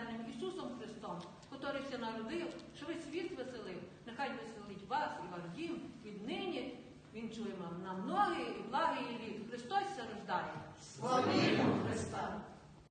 Богоблагодатним Ісусом Христом, котрий все народив, що весь світ веселив, нехай веселить вас і ваш дім, віднині він чує нам на ноги і благі.